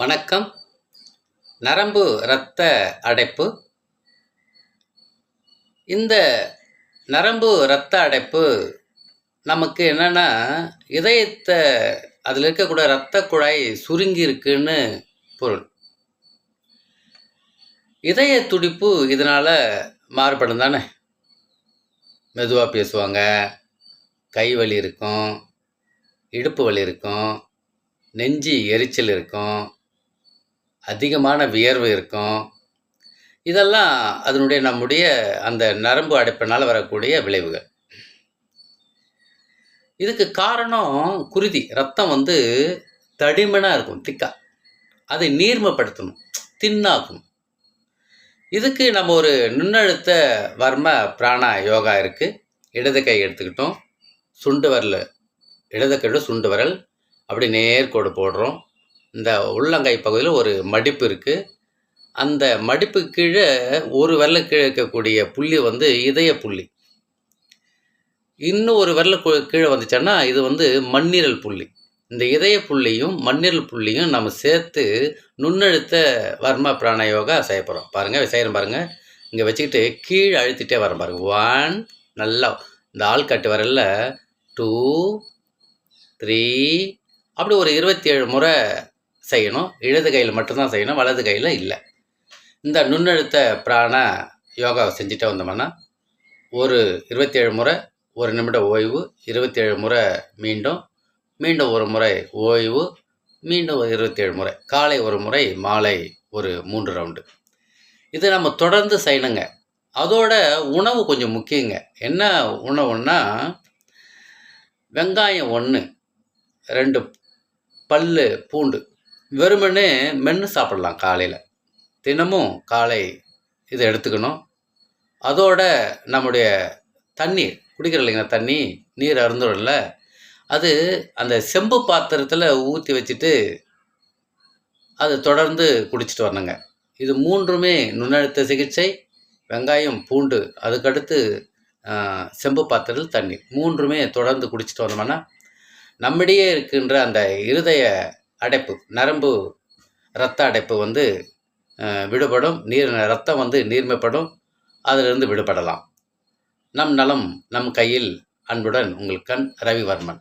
வணக்கம். நரம்பு இரத்த அடைப்பு. இந்த நரம்பு இரத்த அடைப்பு நமக்கு என்னென்னா இதயத்தை அதில் இருக்கக்கூடிய இரத்த குழாய் சுருங்கி இருக்குன்னு பொருள். இதய துடிப்பு இதனால் மாறுபடும் தானே? மெதுவாக பேசுவாங்க. கை வலி இருக்கும். இடுப்பு வலி இருக்கும். நெஞ்சு எரிச்சல் இருக்கும். அதிகமான வியர்வு இருக்கும். இதெல்லாம் அதனுடைய நம்முடைய அந்த நரம்பு அடைப்பினால் வரக்கூடிய விளைவுகள். இதுக்கு காரணம் குருதி. ரத்தம் வந்து தடிமனாக இருக்கும் திக்கா. அதை நீர்மப்படுத்தணும் தின்னாக்கணும் இதுக்கு நம்ம ஒரு நுண்ணழுத்த வர்ம பிராணா யோகா இருக்குது இடது கை எடுத்துக்கிட்டோம். சுண்டு வரல இடது கையோட சுண்டு வரல். அப்படி நேர்கோடு போடுறோம். இந்த உள்ளங்கை பகுதியில் ஒரு மடிப்பு இருக்குது அந்த மடிப்பு கீழே ஒரு விரல கீழே இருக்கக்கூடிய புள்ளி வந்து இதய புள்ளி. இன்னும் ஒரு விரல கீழே வந்துச்சுன்னா இது வந்து மண்ணீரல் புள்ளி. இந்த இதய புள்ளியும் மண்ணீரல் புள்ளியும் நம்ம சேர்த்து நுண்ணழுத்த வர்ம பிராண யோகா செய்ய போகிறோம் பாருங்கள் செய்கிறோம் பாருங்கள் இங்கே வச்சுக்கிட்டு கீழே அழுத்திட்டே வரோம் பாருங்கள் ஒன் நல்லா. இந்த ஆள்காட்டு வரல டூ த்ரீ அப்படி ஒரு இருபத்தி ஏழு முறை செய்யணும். இடது கையில் மட்டும்தான் செய்யணும். வலது கையில் இல்லை. இந்த நுண்ணழுத்த பிராண யோகாவை செஞ்சுட்டே வந்தோம்னா ஒரு இருபத்தேழு முறை ஒரு நிமிட ஓய்வு இருபத்தேழு முறை மீண்டும் மீண்டும் ஒரு முறை ஓய்வு மீண்டும் ஒரு இருபத்தேழு முறை. காலை ஒரு முறை மாலை ஒரு மூன்று ரவுண்டு இது நம்ம தொடர்ந்து செய்யணுங்க. அதோட உணவு கொஞ்சம் முக்கியங்க. என்ன உணவுன்னா வெங்காயம் ஒன்று ரெண்டு பல் பூண்டு. வெறுமனே மென்று சாப்பிடலாம் காலையில். தினமும் காலை இதை எடுத்துக்கணும். அதோட நம்முடைய தண்ணீர் குடிக்கிற இல்லைங்களா தண்ணி? நீர் அருந்துடல அது அந்த செம்பு பாத்திரத்தில் ஊற்றி வச்சுட்டு அது தொடர்ந்து குடிச்சிட்டு வரணுங்க. இது மூன்றுமே நுண்ணழுத்த சிகிச்சை வெங்காயம் பூண்டு அதுக்கடுத்து செம்பு பாத்திரத்தில் தண்ணி. மூன்றுமே தொடர்ந்து குடிச்சிட்டு வந்தோம்னா நம்மிடையே இருக்கின்ற அந்த இருதய அடைப்பு நரம்பு இரத்த அடைப்பு வந்து விடுபடும். நீர் ரத்தம் வந்து நீர்மைப்படும். அதிலிருந்து விடுபடலாம். நம் நலம் நம் கையில். அன்புடன் உங்கள் கண் ரவிவர்மன்.